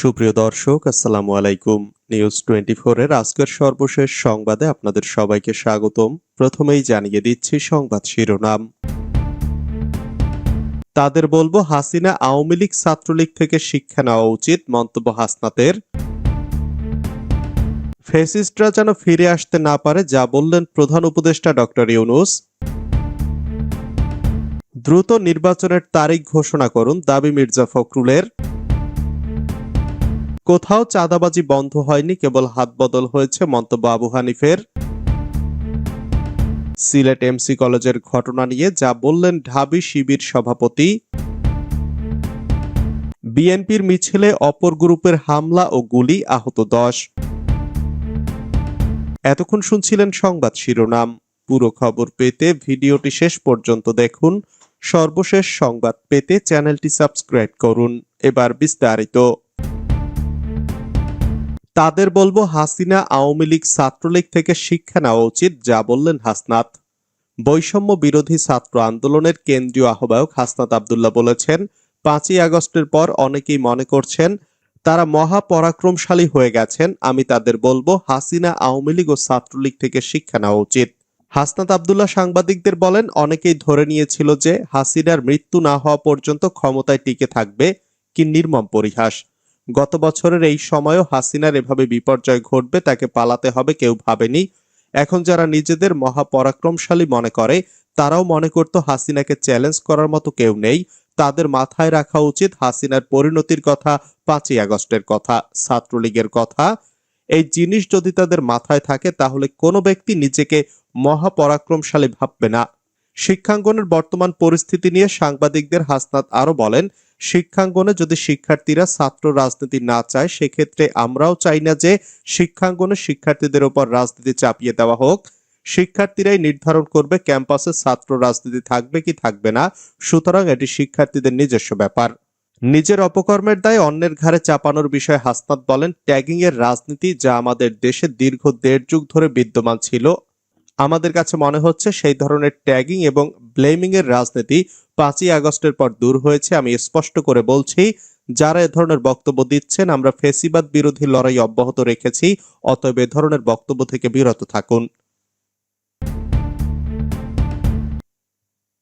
সুপ্রিয় দর্শক, আসসালামু আলাইকুম। নিউজ টোয়েন্টি এর আজকের সর্বশেষ সংবাদে আপনাদের সবাইকে স্বাগতম। প্রথমেই জানিয়ে দিচ্ছি সংবাদ শিরোনাম। তাদের বলব, হাসিনা আওয়ামী লীগ ছাত্রলীগ থেকে শিক্ষা নেওয়া উচিত, মন্তব্য হাসনাতের। ফেসিস্টরা যেন ফিরে আসতে না পারে, যা বললেন প্রধান উপদেষ্টা ডক্টর ইউনুস। দ্রুত নির্বাচনের তারিখ ঘোষণা করুন, দাবি মির্জা ফখরুলের। কোথাও চাঁদাবাজি বন্ধ হয়নি, কেবল হাত বদল হয়েছে মন্তব্য আবু হানিফের। সিলেট এমসি কলেজের ঘটনা নিয়ে যা বললেন ঢাবি শিবির সভাপতি। বিএনপির মিছিলে অপর গ্রুপের হামলা ও গুলি আহত দশ। এতক্ষণ শুনছিলেন সংবাদ শিরোনাম। পুরো খবর পেতে ভিডিওটি শেষ পর্যন্ত দেখুন। সর্বশেষ সংবাদ পেতে চ্যানেলটি সাবস্ক্রাইব করুন। এবার বিস্তারিত। তাদের বলব হাসিনা আওয়ামী লীগ ছাত্রলীগ থেকে শিক্ষা নেওয়া উচিত, যা বললেন হাসনাত। বৈষম্য বিরোধী ছাত্র আন্দোলনের কেন্দ্রীয় আহ্বায়ক হাসনাত আবদুল্লাহ বলেছেন, পাঁচই আগস্টের পর অনেকেই মনে করছেন, তারা মহাপরাক্রমশালী হয়ে গেছেন, আমি তাদের বলব হাসিনা আওয়ামী লীগ ও ছাত্রলীগ থেকে শিক্ষা নেওয়া উচিত। হাসনাত আবদুল্লাহ সাংবাদিকদের বলেন, অনেকেই ধরে নিয়েছিল যে হাসিনার মৃত্যু না হওয়া পর্যন্ত ক্ষমতায় টিকে থাকবে কি নির্মম পরিহাস। গত বছরের এই সময়ও হাসিনার এভাবে বিপর্যয় ঘটবে, তাকে পালাতে হবে কেউ ভাবেনি। এখন যারা নিজেদের মহাপরাক্রমশালী মনে করে, তারাও মনে করত হাসিনাকে চ্যালেঞ্জ করার মতো কেউ নেই। তাদের মাথায় রাখা উচিত হাসিনার পরিণতির কথা, পাঁচই আগস্টের কথা, ছাত্রলীগের কথা। এই জিনিস যদি তাদের মাথায় থাকে, তাহলে কোনো ব্যক্তি নিজেকে মহাপরাক্রমশালী ভাববে না। শিক্ষাঙ্গনের বর্তমান পরিস্থিতি নিয়ে সাংবাদিকদের হাসনাত আরও বলেন, শিক্ষাঙ্গনে যদি শিক্ষার্থীরা ছাত্র রাজনীতি না চায়, সেক্ষেত্রে আমরাও চাই না যে শিক্ষাঙ্গনে শিক্ষার্থীদের উপর রাজনীতি চাপিয়ে দেওয়া হোক। শিক্ষার্থীরাই নির্ধারণ করবে ক্যাম্পাসে ছাত্র রাজনীতি থাকবে কি থাকবে না, সুতরাং এটি শিক্ষার্থীদের নিজস্ব ব্যাপার। নিজের অপকর্মের দায় অন্যের ঘাড়ে চাপানোর বিষয়ে হাসনাত বলেন ট্যাগিং এর রাজনীতি যা আমাদের দেশে দীর্ঘ দেড় যুগ ধরে বিদ্যমান ছিল আমাদের কাছে মনে হচ্ছে সেই ধরনের ট্যাগিং এবং ব্লেমিং এর রাজনীতি পাঁচই আগস্টের পর দূর হয়েছে, আমি স্পষ্ট করে বলছি। যারা এ ধরনের বক্তব্য দিচ্ছেন, আমরা ফেসিবাদ বিরোধী লড়াই অব্যাহত রেখেছি, অতএব এ ধরনের বক্তব্য থেকে বিরত থাকুন।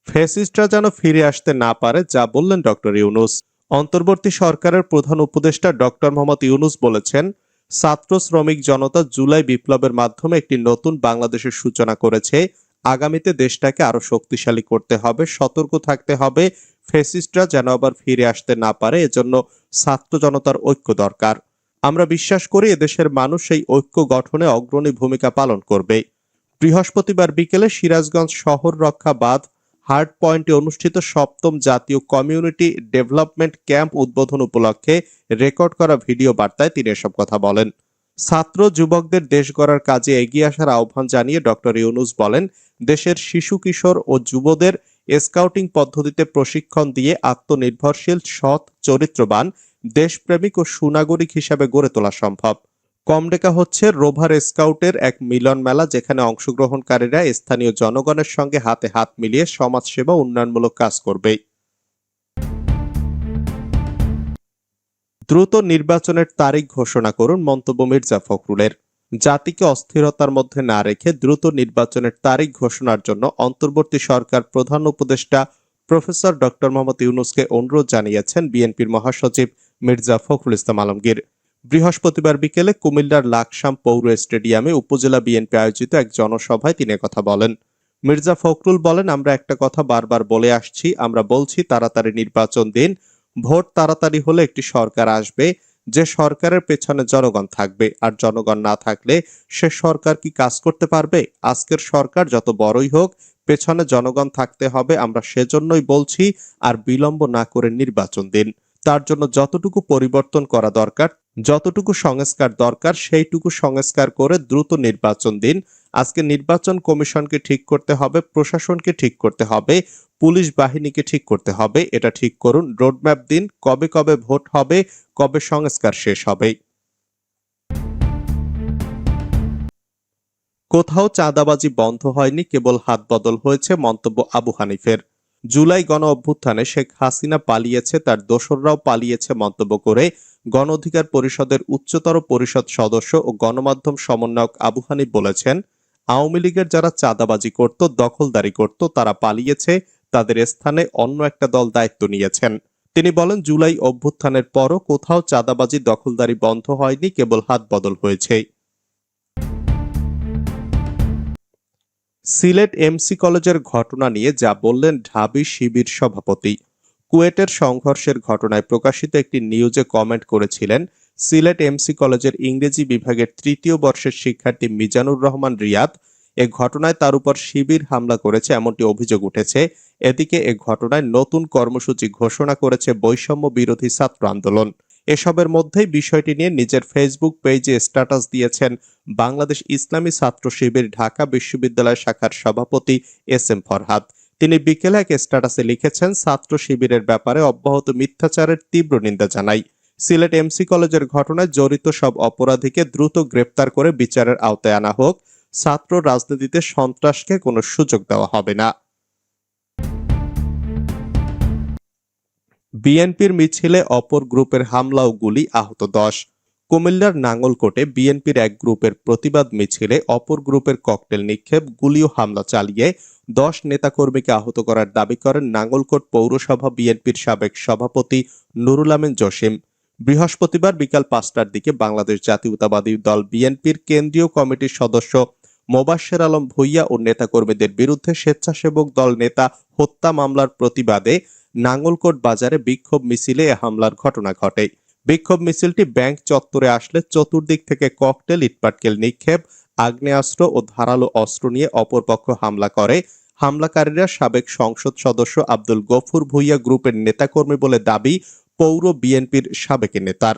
ফেসিস্টরা যেন ফিরে আসতে না পারে, যা বললেন ডক্টর ইউনুস। অন্তর্বর্তী সরকারের প্রধান উপদেষ্টা ডক্টর মোহাম্মদ ইউনুস বলেছেন ছাত্র শ্রমিক জনতা জুলাই বিপ্লবের মাধ্যমে একটি নতুন বাংলাদেশের সূচনা করেছে। আগামীতে দেশটাকে আরও শক্তিশালী করতে হবে, সতর্ক থাকতে হবে ফেসিস্টরা যেন আবার ফিরে আসতে না পারে, এজন্য ছাত্র জনতার ঐক্য দরকার। আমরা বিশ্বাস করি এদেশের মানুষ এই ঐক্য গঠনে অগ্রণী ভূমিকা পালন করবে। বৃহস্পতিবার বিকেলে সিরাজগঞ্জ শহর রক্ষা বাঁধ হার্ট পয়েন্টে অনুষ্ঠিত সপ্তম জাতীয় কমিউনিটি ডেভেলপমেন্ট ক্যাম্প উদ্বোধন উপলক্ষে রেকর্ড করা ভিডিও বার্তায় তিনি এসব কথা বলেন। ছাত্র যুবকদের দেশ গড়ার কাজে এগিয়ে আসার আহ্বান জানিয়ে ডক্টর ইউনুস বলেন, দেশের শিশু, কিশোর ও যুবদের স্কাউটিং পদ্ধতিতে প্রশিক্ষণ দিয়ে আত্মনির্ভরশীল, সৎ, চরিত্রবান, দেশপ্রেমিক ও সুনাগরিক হিসাবে গড়ে তোলা সম্ভব। কমডেকা হচ্ছে রোভার স্কাউটের এক মিলন মেলা যেখানে অংশগ্রহণকারীরা স্থানীয় জনগণের সঙ্গে হাতে হাত মিলিয়ে সমাজসেবা উন্নয়নমূলক কাজ করবে। দ্রুত নির্বাচনের তারিখ ঘোষণা করুন মন্তব্য মির্জা ফখরুলের। জাতিকে অস্থিরতার মধ্যে না রেখে দ্রুত নির্বাচনের তারিখ ঘোষণার জন্য অন্তর্বর্তী সরকার প্রধান উপদেষ্টা প্রফেসর ডক্টর মোহাম্মদ ইউনুসকে অনুরোধ জানিয়েছেন বিএনপির মহাসচিব মির্জা ফখরুল ইসলাম আলমগীর। বৃহস্পতিবার বিকেলে কুমিল্লার লাকসাম পৌর স্টেডিয়ামে উপজেলা বিএনপি আয়োজিত এক জনসভায় তিনি কথা বলেন। মির্জা ফখরুল বলেন, আমরা একটা কথা বারবার বলে আসছি, আমরা বলছি তাড়াতাড়ি নির্বাচন দিন, ভোট তাড়াতাড়ি হলে একটি সরকার আসবে, যে সরকারের পেছনে জনগণ থাকবে, আর জনগণ না থাকলে সে সরকার কি কাজ করতে পারবে? আজকের সরকার যত বড়ই হোক, পেছনে জনগণ থাকতে হবে, আমরা সেজন্যই বলছি, আর বিলম্ব না করে নির্বাচন দিন। তার জন্য যতটুকু পরিবর্তন করা দরকার যতটুকু সংস্কার দরকার, সেইটুকু সংস্কার করে দ্রুত নির্বাচন দিন। আজকে নির্বাচন কমিশনকে ঠিক করতে হবে, প্রশাসনকে ঠিক করতে হবে, পুলিশ বাহিনীকে ঠিক করতে হবে, এটা ঠিক করুন। রোডম্যাপ দিন, কবে কবে ভোট হবে, কবে সংস্কার শেষ হবে। কোথাও চাঁদাবাজি বন্ধ হয়নি, কেবল হাত বদল হয়েছে মন্তব্য আবু হানিফের। জুলাই গণ অভ্যুত্থানে শেখ হাসিনা পালিয়েছে, তার দোসররাও পালিয়েছে মন্তব্য করে। গণ অধিকার পরিষদের উচ্চতর পরিষদ সদস্য ও গণমাধ্যম সমন্বয়ক আবু হানিফ বলেছেন, আওয়ামী লীগের যারা চাঁদাবাজি করত, দখলদারি করত, তারা পালিয়েছে, তাদের স্থানে অন্য একটা দল দায়িত্ব নিয়েছেন। তিনি বলেন, জুলাই অভ্যুত্থানের পরও কোথাও চাঁদাবাজি, দখলদারি বন্ধ হয়নি, কেবল হাত বদল হয়েছে। সিলেট এমসি কলেজের ঘটনা নিয়ে যা বললেন ঢাবি শিবির সভাপতি। কুয়েটের সংঘর্ষের ঘটনায় প্রকাশিত একটি নিউজে কমেন্ট করেছিলেন সিলেট এমসি কলেজের ইংরেজি বিভাগের তৃতীয় বর্ষের শিক্ষার্থী মিজানুর রহমান রিয়াদ। এ ঘটনায় তার উপর শিবির হামলা করেছে এমনটি অভিযোগ উঠেছে। এদিকে এ ঘটনায় নতুন কর্মসূচি ঘোষণা করেছে বৈষম্য বিরোধী ছাত্র আন্দোলন। এসবের মধ্যেই বিষয়টি নিয়ে নিজের ফেসবুক পেজে স্ট্যাটাস দিয়েছেন বাংলাদেশ ইসলামী ছাত্র শিবির ঢাকা বিশ্ববিদ্যালয় শাখার সভাপতি এস এম ফরহাদ। তিনি বিকেলে এক স্ট্যাটাসে লিখেছেন, ছাত্র শিবিরের ব্যাপারে অব্যাহত মিথ্যাচারের তীব্র নিন্দা জানাই। সিলেট এমসি কলেজের ঘটনায় জড়িত সব অপরাধীকে দ্রুত গ্রেপ্তার করে বিচারের আওতায় আনা হোক। ছাত্র রাজনীতিতে সন্ত্রাসকে কোনো সুযোগ দেওয়া হবে না। বিএনপির মিছিলে অপর গ্রুপের হামলা ও গুলি আহত দশ। কুমিল্লার নাঙ্গলকোটে বিএনপির এক গ্রুপের প্রতিবাদ মিছিলে অপর গ্রুপের ককটেল নিক্ষেপ গুলি ও হামলা চালিয়ে দশ নেতাকর্মীকে আহত করার দাবি করেন নাঙ্গলকোট পৌরসভা বিএনপির সাবেক সভাপতি নুরুল আমিন জসিম। বৃহস্পতিবার বিকাল পাঁচটার দিকে বাংলাদেশ জাতীয়তাবাদী দল বিএনপির কেন্দ্রীয় কমিটির সদস্য মোবাশ্বের আলম ভুইয়া ও নেতাকর্মীদের বিরুদ্ধে স্বেচ্ছাসেবক দল নেতা হত্যা মামলার প্রতিবাদে নাঙ্গলকোট বাজারে বিক্ষোভ মিছিলে এ হামলার ঘটনা ঘটে। বিক্ষোভ মিছিলটি ব্যাংক চত্বরে আসলে চতুর্দিক থেকে ককটেল, ইটপাটকেল নিক্ষেপ, আগ্নেয়াস্ত্র ও ধারালো অস্ত্র নিয়ে অপরপক্ষ হামলা করে। হামলাকারীরা সাবেক সংসদ সদস্য আব্দুল গফুর ভুইয়া গ্রুপের নেতাকর্মী বলে দাবি পৌর বিএনপির সাবেক নেতার।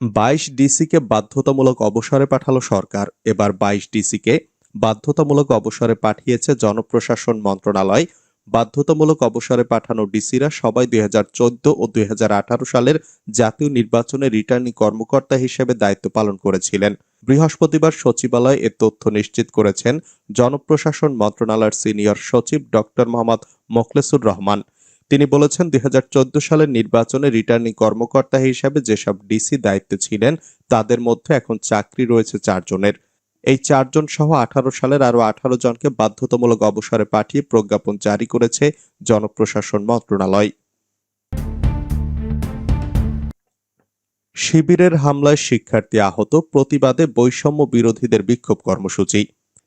বাইশ ডিসিকে বাধ্যতামূলক অবসরে পাঠালো সরকার। এবার বাইশ ডিসিকে বাধ্যতামূলক অবসরে পাঠিয়েছে জনপ্রশাসন মন্ত্রণালয়। বাধ্যতামূলক অবসরে পাঠানো ডিসিরা সবাই দুই হাজার চোদ্দ ও দুই হাজার আঠারো সালের জাতীয় নির্বাচনে রিটার্নিং কর্মকর্তা হিসেবে দায়িত্ব পালন করেছিলেন। বৃহস্পতিবার সচিবালয় এ তথ্য নিশ্চিত করেছেন জনপ্রশাসন মন্ত্রণালয়ের সিনিয়র সচিব ডক্টর মোহাম্মদ মোখলেসুর রহমান। তিনি বলেছেন, দুই হাজার চোদ্দ সালের নির্বাচনে রিটার্নিং কর্মকর্তা হিসেবে যেসব ডিসি দায়িত্বে ছিলেন, তাদের মধ্যে এখন চাকরি রয়েছে চারজনের। এই চারজন সহ আঠারো সালের আরও আঠারো জনকে বাধ্যতামূলক অবসরে পাঠিয়ে প্রজ্ঞাপন জারি করেছে জনপ্রশাসন মন্ত্রণালয়। শিবিরের হামলায় শিক্ষার্থী আহত, প্রতিবাদে বৈষম্য বিরোধীদের বিক্ষোভ কর্মসূচি।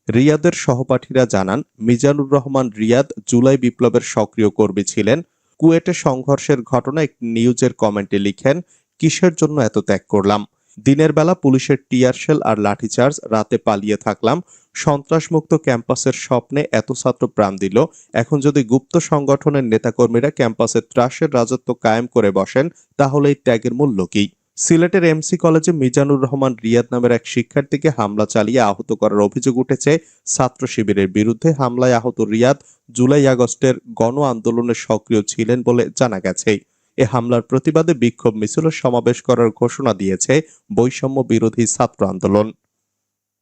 রিয়াদের সহপাঠীরা জানান, মিজানুর রহমান রিয়াদ জুলাই বিপ্লবের সক্রিয় কর্মী ছিলেন। কুয়েটে সংঘর্ষের ঘটনা একটি নিউজের কমেন্টে লিখেন, কিসের জন্য এত ত্যাগ করলাম? দিনের বেলা পুলিশের টিয়ারশেল আর লাঠিচার্জ, রাতে পালিয়ে থাকলাম। সন্ত্রাসমুক্ত ক্যাম্পাসের স্বপ্নে এত ছাত্র প্রাণ দিল। এখন যদি গুপ্ত সংগঠনের নেতাকর্মীরা ক্যাম্পাসে ত্রাসের রাজত্ব কায়েম করে বসেন, তাহলে এই ত্যাগের মূল্য কি সিলেটের এমসি কলেজে মিজানুর রহমান রিয়াদ নামের এক শিক্ষার্থীকে হামলা চালিয়ে আহত করার অভিযোগ উঠেছে। ছাত্র শিবিরের বিরুদ্ধে হামলায় আহত রিয়াদ জুলাই আগস্টের গণ আন্দোলনে সক্রিয় ছিলেন বলে জানা গেছে। এ হামলার প্রতিবাদে বিক্ষোভ মিছিল ও সমাবেশ করার ঘোষণা দিয়েছে বৈষম্য বিরোধী ছাত্র আন্দোলন।